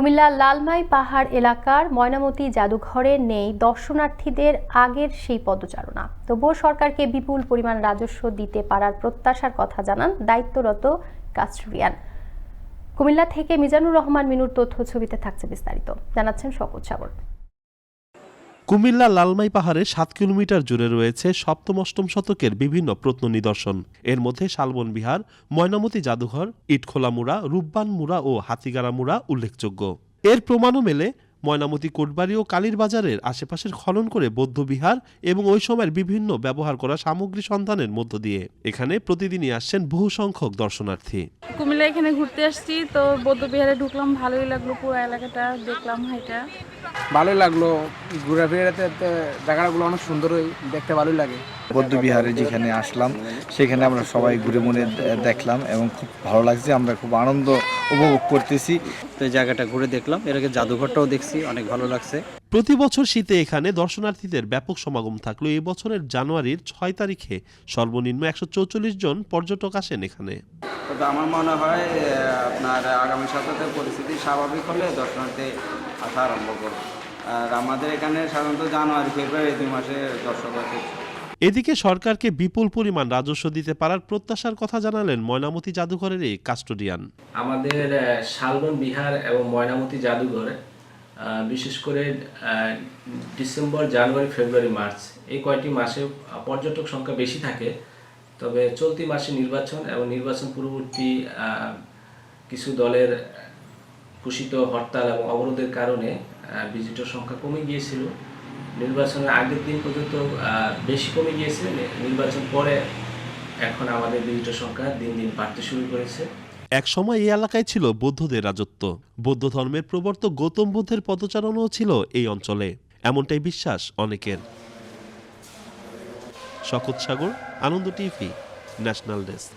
কুমিল্লার লালমাই পাহাড় এলাকার ময়নামতি জাদুঘরে নেই দর্শনার্থীদের আগের সেই পদচারণা। তবুও সরকারকে বিপুল পরিমাণ রাজস্ব দিতে পারার প্রত্যাশার কথা জানান দায়িত্বরত কাস্ট্রিয়ান কুমিল্লা থেকে মিজানুর রহমান, মিনুর তথ্য, ছবিতে থাকছে বিস্তারিত। জানাচ্ছেন শকত সাগর। কুমিল্লা লালমাই পাহাড়ে সাত কিলোমিটার জুড়ে রয়েছে সপ্তম অষ্টম শতকের বিভিন্ন প্রত্ন নিদর্শন। এর মধ্যে শালবন বিহার, ময়নামতি জাদুঘর, ইটখোলা মুড়া, রূপবান মুড়া ও হাতিগাড়া মুড়া উল্লেখযোগ্য। এর প্রমাণও মেলে ময়নামতি কোটবাড়ি ও কালীর বাজারের আশেপাশের খনন করে বৌদ্ধবিহার এবং ওই সময়ের বিভিন্ন ব্যবহার করা সামগ্রী সন্ধানের মধ্য দিয়ে। এখানে প্রতিদিনই আসছেন বহু সংখ্যক দর্শনার্থী। কুমিল্লা এখানে ঘুরতে আসছি তো বৌদ্ধবিহারে ঢুকলাম ভালোই লাগল পুরো এলাকাটা দেখলাম হাইটা। ভালোই লাগল ঘুরে ঘোরাফেরাতে জায়গাগুলো অনেক সুন্দরই দেখতে ভালোই লাগে। বৌদ্ধবিহারে যেখানে আসলাম সেখানে আমরা সবাই ঘুরে মনে দেখলাম এবং খুব ভালো লাগছে আমরা খুব আনন্দ উপভোগ করতেছি। তো এই জায়গাটা ঘুরে দেখলাম এর আগে জাদুঘরটাও দেখছি অনেক ভালো লাগছে। প্রতি বছর শীতে এখানে দর্শনার্থীদের ব্যাপক সমাগম থাকলেও এই বছরের জানুয়ারির ছয় তারিখে। সর্বনিম্ন একশো চৌচল্লিশ জন পর্যটক আসেন এখানে। তবে আমার মনে হয় আপনার আগামী সপ্তাহে পরিস্থিতি স্বাভাবিক হলে দর্শনার্থী আসা আরম্ভ করবে। আর আমাদের এখানে সাধারণত জানুয়ারি ফেব্রুয়ারি দুই মাসে দর্শক আছে এদিকে সরকারকে বিপুল পরিমাণ রাজস্ব দিতে পারার প্রত্যাশার কথা জানালেন ময়নামতি জাদুঘরের এই কাস্টোডিয়ান। আমাদের শালবন বিহার এবং ময়নামতি জাদুঘর বিশেষ করে ডিসেম্বর, জানুয়ারি, ফেব্রুয়ারি, মার্চ, এই কয়টি মাসে পর্যটক সংখ্যা বেশি থাকে। তবে চলতি মাসে নির্বাচন এবং নির্বাচন পূর্ববর্তী কিছু দলের ঘোষিত হরতাল এবং অবরোধের কারণে ভিজিটর সংখ্যা কমে গিয়েছিল। নির্বাচনের আগের দিন পর্যন্ত বেশি কমে গিয়েছে। নির্বাচন পরে এখন আমাদের ভিজিটর সংখ্যা দিন দিন বাড়তে শুরু করেছে। এক সময় এই এলাকায় ছিল বৌদ্ধদের রাজত্ব। বৌদ্ধ ধর্মের প্রবর্তক গৌতম বুদ্ধের পদচারণও ছিল এই অঞ্চলে। এমনটাই বিশ্বাস অনেকের। Shaukat Sagar, Ananda TV, national desk.